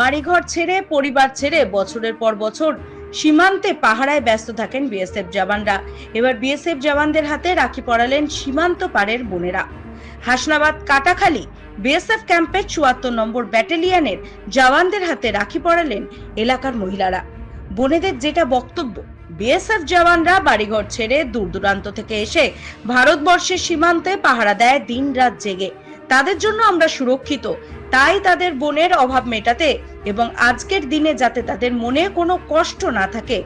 বাড়িঘর ছেড়ে, পরিবার ছেড়ে বছরের পর বছর সীমান্তে পাহারায় ব্যস্ত থাকেন বিএসএফ জওয়ানরা। এবার বিএসএফ জওয়ানদের হাতে রাখি পড়ালেন সীমান্ত পারের বোনেরা। হাসনাবাদ, কাটাখালী, বিএসএফ ক্যাম্পের চুয়াত্তর নম্বর ব্যাটালিয়নের জওয়ানদের হাতে রাখি পড়ালেন এলাকার মহিলারা। বোনেদের যেটা বক্তব্য, বিএসএফ জওয়ানরা বাড়িঘর ছেড়ে দূর দূরান্ত থেকে এসে ভারতবর্ষের সীমান্তে পাহারা দেয় দিন রাত জেগে। তাদের জন্য আমরা সুরক্ষিত তাই তাদের বোনের অভাব মেটাতে এবং আজকের দিনে যাতে তাদের মনে কোনো কষ্ট না থাকে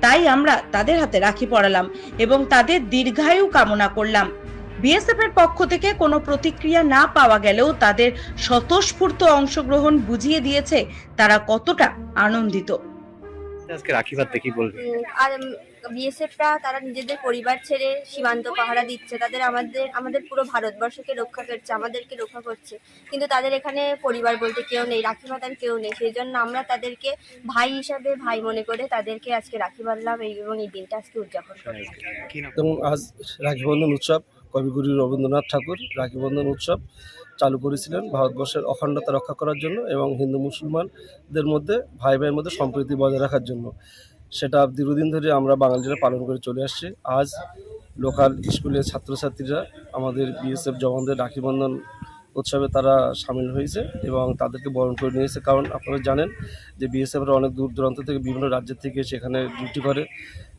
তাই আমরা তাদের হাতে রাখি পড়ালাম এবং তাদের দীর্ঘায়ু কামনা করলাম। বিএসএফ এর পক্ষ থেকে কোনো প্রতিক্রিয়া না পাওয়া গেলেও তাদের স্বতঃস্ফূর্ত অংশগ্রহণ বুঝিয়ে দিয়েছে তারা কতটা আনন্দিত। আজকে রাখি বাদ কি বলবে আর বিএসএফরা তারা নিজেদের পরিবার ছেড়ে সীমান্ত পাহারা দিচ্ছে। তাদের আমাদের আমাদের পুরো ভারতবর্ষকে রক্ষা করছে আমাদেরকে রক্ষা করছে। কিন্তু তাদের এখানে পরিবার বলতে কেউ নেই রাখি বাঁধার কেউ নেই। সেই জন্য আমরা তাদেরকে ভাই হিসাবে ভাই মনে করে তাদেরকে আজকে রাখি বাঁধলাম এই- এবং এই দিনটা আজকে উদযাপন করলাম। এবং আজ রাখি বন্ধন উৎসব কবিগুরু রবীন্দ্রনাথ ঠাকুর রাখি বন্ধন উৎসব চালু করেছিলেন ভারতবর্ষের অখণ্ডতা রক্ষা করার জন্য এবং হিন্দু মুসলমানদের মধ্যে ভাই ভাইয়ের মধ্যে সম্প্রীতি বজায় রাখার জন্য। সেটা দীর্ঘদিন ধরে আমরা বাঙালিরা পালন করে চলে আসছি। আজ লোকাল স্কুলের ছাত্রছাত্রীরা আমাদের বিএসএফ জওয়ানদের রাখিবন্ধন উৎসবে তারা সামিল হয়েছে এবং তাদেরকে বরণ করে নিয়েছে। কারণ আপনারা জানেন যে বিএসএফরা অনেক দূর দূরান্ত থেকে বিভিন্ন রাজ্যের থেকে সেখানে ডিউটি করে।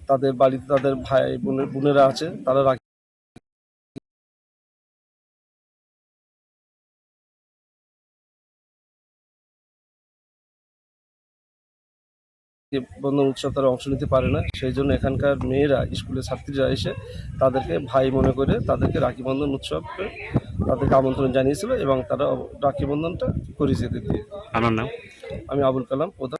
তাদের বাড়িতে তাদের ভাই বোনের বোনেরা আছে, তারা বন্ধন উৎসব তারা অংশ নিতে পারে না সেই জন্য এখানকার মেয়েরা স্কুলের ছাত্রীরা এসে তাদেরকে ভাই মনে করে তাদেরকে রাখি বন্ধন উৎসবে তাদেরকে আমন্ত্রণ জানিয়েছিল এবং তারা রাখি বন্ধনটা করেছে দিয়ে। আমার নাম? আমি আবুল কালাম প্রধান।